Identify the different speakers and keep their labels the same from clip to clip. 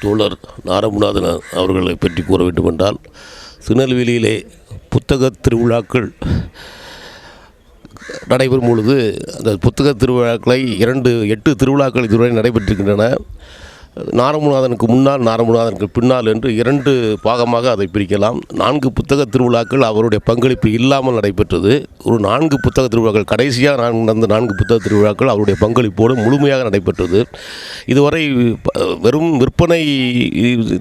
Speaker 1: தோழர் நாரமுநாதன் அவர்களை பற்றி கூற வேண்டுமென்றால் திருநெல்வேலியிலே புத்தக திருவிழாக்கள் நடைபெறும் பொழுது அந்த புத்தக திருவிழாக்களை இரண்டு எட்டு திருவிழாக்கள் இதுவரை நடைபெற்றிருக்கின்றன. நாரமுநாதனுக்கு முன்னால் நாரமுநாதனுக்கு பின்னால் என்று இரண்டு பாகமாக அதை பிரிக்கலாம். நான்கு புத்தக திருவிழாக்கள் அவருடைய பங்களிப்பு இல்லாமல் நடைபெற்றது. ஒரு நான்கு புத்தக திருவிழாக்கள் கடைசியாக நான் நடந்த நான்கு புத்தக திருவிழாக்கள் அவருடைய பங்களிப்போடு முழுமையாக நடைபெற்றது. இதுவரை வெறும் விற்பனை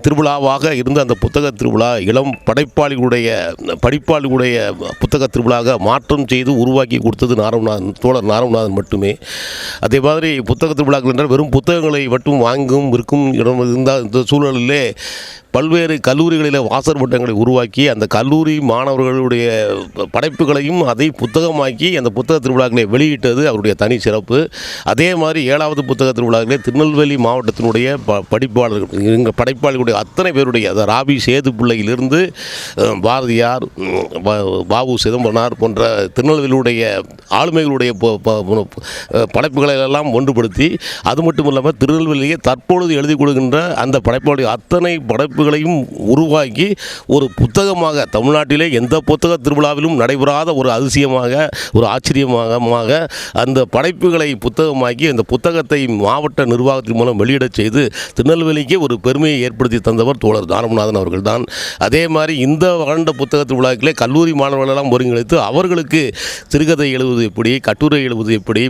Speaker 1: திருவிழாவாக இருந்த அந்த புத்தக திருவிழா இளம் படைப்பாளிகளுடைய படிப்பாளிகளுடைய புத்தக திருவிழாவாக மாற்றம் செய்து உருவாக்கி கொடுத்தது நாரமுநாதன் தோழர் நாரமநாதன் மட்டுமே. அதே மாதிரி புத்தக திருவிழாக்கள் என்றால் வெறும் புத்தகங்களை மட்டும் வாங்கும் விற்கும் இடம் இருந்த இந்த சூழலிலே பல்வேறு கல்லூரிகளில் வாசர் வட்டங்களை உருவாக்கி அந்த கல்லூரி மாணவர்களுடைய படைப்புகளையும் அதை புத்தகமாக்கி அந்த புத்தக திருவிழாக்களை வெளியிட்டது அவருடைய தனி சிறப்பு. அதே மாதிரி ஏழாவது புத்தக திருவிழாக்களே திருநெல்வேலி மாவட்டத்தினுடைய ப படிப்பாளர்கள் இங்கே படைப்பாளிகளுடைய அத்தனை பேருடைய அந்த ராபி சேது பிள்ளையிலிருந்து பாரதியார் பாபு சிதம்பரனார் போன்ற திருநெல்வேலியுடைய ஆளுமைகளுடைய படைப்புகளை எல்லாம் ஒன்றுபடுத்தி அது மட்டும் இல்லாமல் திருநெல்வேலியை தற்பொழுது எழுதி கொடுக்கின்ற அந்த படைப்பாளி அத்தனை படைப்பு படைப்புகளையும் உருவாக்கி ஒரு புத்தகமாக தமிழ்நாட்டிலே எந்த புத்தக திருவிழாவிலும் நடைபெறாத ஒரு அதிசயமாக ஒரு ஆச்சரியமாக அந்த படைப்புகளை புத்தகமாக்கி அந்த புத்தகத்தை மாவட்ட நிர்வாகத்தின் மூலம் வெளியிடச் செய்து திருநெல்வேலிக்கு ஒரு பெருமையை ஏற்படுத்தி தந்தவர் தோழர் தாரமநாதன் அவர்கள் தான் அதே மாதிரி இந்த வறண்ட புத்தக திருவிழாக்களே கல்லூரி மாணவர்களெல்லாம் ஒருங்கிணைத்து அவர்களுக்கு சிறுகதை எழுவது எப்படி கட்டுரை எழுவது எப்படி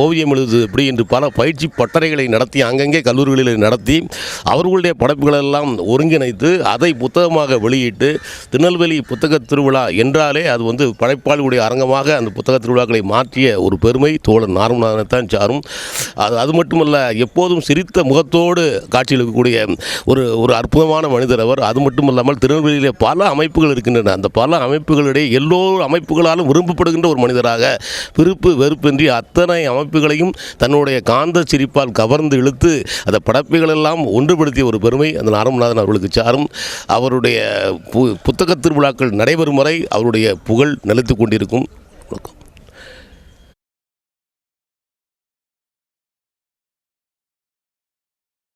Speaker 1: ஓவியம் எழுதுவது எப்படி என்று பல பயிற்சி பட்டறைகளை நடத்தி அங்கங்கே கல்லூரிகளில் நடத்தி அவர்களுடைய படைப்புகளெல்லாம் ஒருங்கிணைத்து அதை புத்தகமாக வெளியிட்டு திருநெல்வேலி புத்தக திருவிழா என்றாலே அது வந்து படைப்பாளிகளுடைய அரங்கமாக அந்த புத்தக திருவிழாக்களை மாற்றிய ஒரு பெருமை. தோழர் நாரமநாதனைத்தான் சாரும். அது அது மட்டுமல்ல எப்போதும் சிரித்த முகத்தோடு காட்சியளிக்கக்கூடிய ஒரு ஒரு அற்புதமான மனிதர் அவர். அது மட்டுமல்லாமல் திருநெல்வேலியிலே பல அமைப்புகள் இருக்கின்றன. அந்த பல அமைப்புகளிடையே எல்லோ அமைப்புகளாலும் விரும்பப்படுகின்ற ஒரு மனிதராக விருப்பு வெறுப்பின்றி அத்தனை அமைப்புகளையும் தன்னுடைய காந்த சிரிப்பால் கவர்ந்து இழுத்து அந்த படைப்புகளெல்லாம் ஒன்றுபடுத்திய ஒரு பெருமை. அந்த பரமநாதன் அவர்களுக்கு சாரும் அவருடைய பு புத்தக திருவிழாக்கள் நடைபெறும் வரை அவருடைய புகழ் நிலைத்து கொண்டிருக்கும். வணக்கம்.